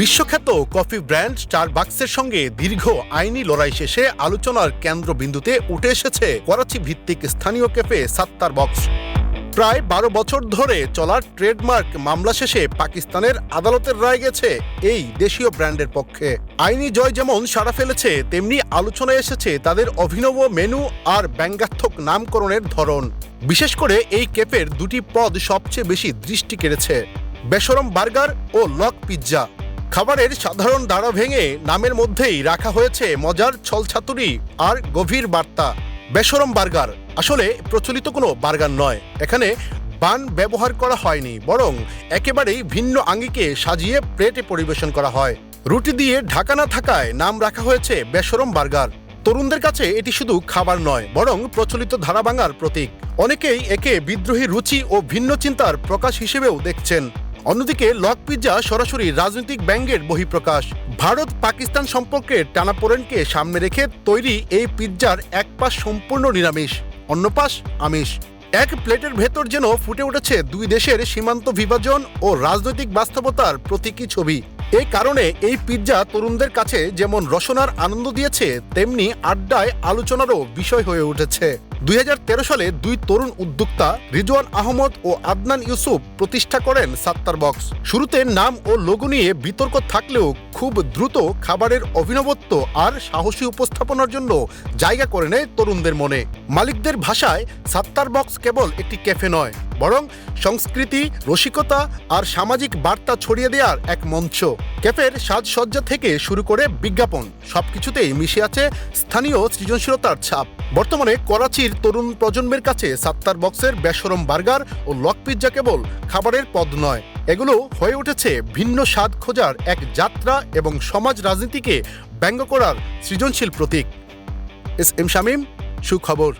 বিশ্বখ্যাত coffee brand স্টারবাক্সের সঙ্গে দীর্ঘ আইনি লড়াই শেষে আলোচনার কেন্দ্রবিন্দুতে উঠে এসেছে করাচি ভিত্তিক স্থানীয় ক্যাফে সাত্তার বক্স। প্রায় বারো বছর ধরে চলার ট্রেডমার্ক মামলা শেষে পাকিস্তানের আদালতের রায় গেছে এই দেশীয় ব্র্যান্ডের পক্ষে। আইনি জয় যেমন সাড়া ফেলেছে, তেমনি আলোচনায় এসেছে তাদের অভিনব মেনু আর ব্যঙ্গাত্মক নামকরণের ধরন। বিশেষ করে এই ক্যাফের দুটি পদ সবচেয়ে বেশি দৃষ্টি কেড়েছে, বেসরম বার্গার ও লক পিৎজা। খাবারের সাধারণ দাঁড়া ভেঙে নামের মধ্যেই রাখা হয়েছে মজার ছলছাতুরি আর গভীর বার্তা। বেসরম বার্গার। আসলে প্রচলিত কোনো বার্গার নয়। এখানে বান ব্যবহার করা হয়নি, বরং একেবারেই ভিন্ন আঙ্গিকে সাজিয়ে প্লেটে পরিবেশন করা হয়। রুটি দিয়ে ঢাকা না থাকায় নাম রাখা হয়েছে বেসরম বার্গার। তরুণদের কাছে এটি শুধু খাবার নয়, বরং প্রচলিত ধারাভাঙার প্রতীক। অনেকেই একে বিদ্রোহী রুচি ও ভিন্ন চিন্তার প্রকাশ হিসেবেও দেখছেন। অন্যদিকে লক পিৎজা সরাসরি রাজনৈতিক ব্যঙ্গের বহিঃপ্রকাশ। ভারত পাকিস্তান সম্পর্কের টানাপোড়েনকে সামনে রেখে তৈরি এই পিৎজার এক পাশ সম্পূর্ণ নিরামিষ, অন্য পাশ আমিষ। এক প্লেটের ভেতর যেন ফুটে উঠেছে দুই দেশের সীমান্ত বিভাজন ও রাজনৈতিক বাস্তবতার প্রতীকী ছবি। এই কারণে এই পিৎজা তরুণদের কাছে যেমন রসনার আনন্দ দিয়েছে, তেমনি আড্ডায় আলোচনারও বিষয় হয়ে উঠেছে। দুই হাজার তেরো সালে দুই তরুণ উদ্যোক্তা রিজওয়ান আহমদ ও আদনান ইউসুফ প্রতিষ্ঠা করেন সাত্তার বক্স। শুরুতে নাম ও লোগো নিয়ে বিতর্ক থাকলেও খুব দ্রুত খাবারের অভিনবত্ব আর সাহসী উপস্থাপনার জন্য জায়গা করে নেয় তরুণদের মনে। মালিকদের ভাষায় সাত্তার বক্স কেবল একটি ক্যাফে নয় বরং সংস্কৃতি, রসিকতা আর সামাজিক বার্তা ছড়িয়ে দেওয়ার এক মঞ্চ। ক্যাফের সাজসজ্জা থেকে শুরু করে বিজ্ঞাপন, সবকিছুতেই মিশে আছে স্থানীয় সৃজনশীলতার ছাপ। বর্তমানে করাচির তরুণ প্রজন্মের কাছে সাত্তার বক্সের বেসরম বার্গার ও লক পিৎজা কেবল খাবারের পদ নয়। এগুলো হয়ে উঠেছে ভিন্ন স্বাদ খোঁজার এক যাত্রা এবং সমাজ রাজনীতিকে ব্যঙ্গ করার সৃজনশীল প্রতীক। এস এম শামীম, সুখবর।